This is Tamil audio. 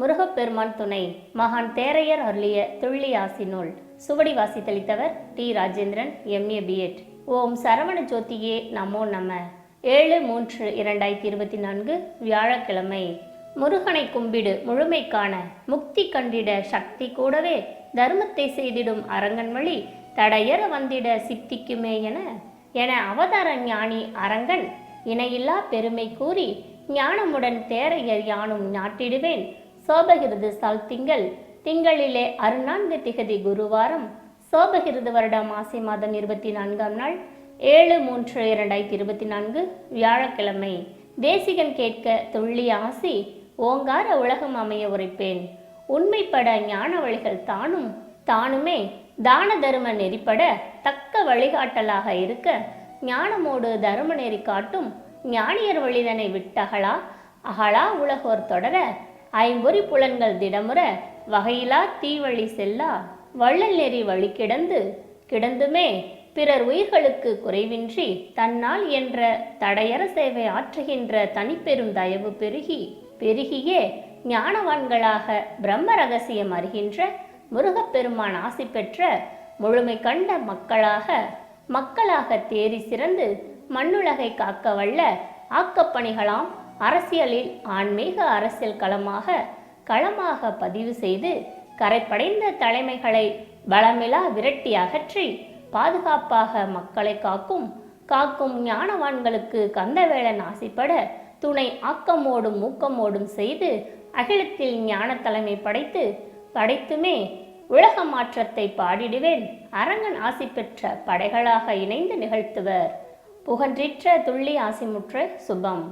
முருகப்பெருமான் துணை மகான் தேரையர் அருளிய துள்ளி ஆசி நூல். சுவடி வாசித்தளித்தவர் T Rajendran MA B Ed ஓம் சரவண ஜோதியே நமோ நம. ஏழு மூன்று இரண்டாயிரத்தி இருபத்தி நான்கு வியாழக்கிழமை. முருகனை கும்பிடு முழுமை காண முக்தி கண்டிட சக்தி கூடவே தர்மத்தை செய்திடும் அரங்கன் வழி தடையற வந்திட சித்திக்குமே என என அவதார ஞானி அரங்கன் இணையில்லா பெருமை கூறி ஞானமுடன் தேரையர் யானும் நாட்டிடுவேன். சோபகிருது சால் திங்கள் திங்களிலே அருணான்கு திகதி குருவாரம். சோபகிருது வருடம் மாசி மாதம் இருபத்தி நான்காம் நாள். ஏழு மூன்று இரண்டாயிரத்தி இருபத்தி நான்கு வியாழக்கிழமை. தேசிகன் கேட்க துள்ளி ஆசி ஓங்கார உலகம் அமைய உரைப்பேன். உண்மைப்பட ஞான வழிகள் தானும் தானுமே தான தரும நெறிப்பட தக்க வழிகாட்டலாக இருக்க ஞானமோடு தரும நெறி காட்டும் ஞானியர் வழிதனை விட்டகலா அகலா உலகோர் தொடர ஐம்பொறி புலன்கள் திடமுற வகையிலா தீவழி செல்லா வள்ளல் நெறி வழி கிடந்து கிடந்துமே பிறர் உயிர்களுக்கு குறைவின்றி தன்னால் என்ற தடையற சேவை ஆற்றுகின்ற தனிப்பெரும் தயவு பெருகி பெருகியே ஞானவான்களாக பிரம்ம ரகசியம் அறிகின்ற முருகப்பெருமான் ஆசி பெற்ற முழுமை கண்ட மக்களாக மக்களாக தேறி சிறந்து மண்ணுலகை காக்க வல்ல ஆக்கப்பணிகளாம் அரசியலில் ஆன்மீக அரசியல் களமாக களமாக பதிவு செய்து கரைப்படைந்த தலைமைகளை பலமிலா விரட்டி அகற்றி பாதுகாப்பாக மக்களை காக்கும் காக்கும் ஞானவான்களுக்கு கந்தவேளன் ஆசைப்பட துணை ஆக்கமோடும் ஊக்கமோடும் செய்து அகிலத்தில் ஞான தலைமை படைத்து படைத்துமே உலக மாற்றத்தை பாடிடுவேன். அரங்கன் ஆசி பெற்ற படைகளாக இணைந்து நிகழ்த்துவர். புகன்றிற்ற துள்ளி ஆசிமுற்ற சுபம்.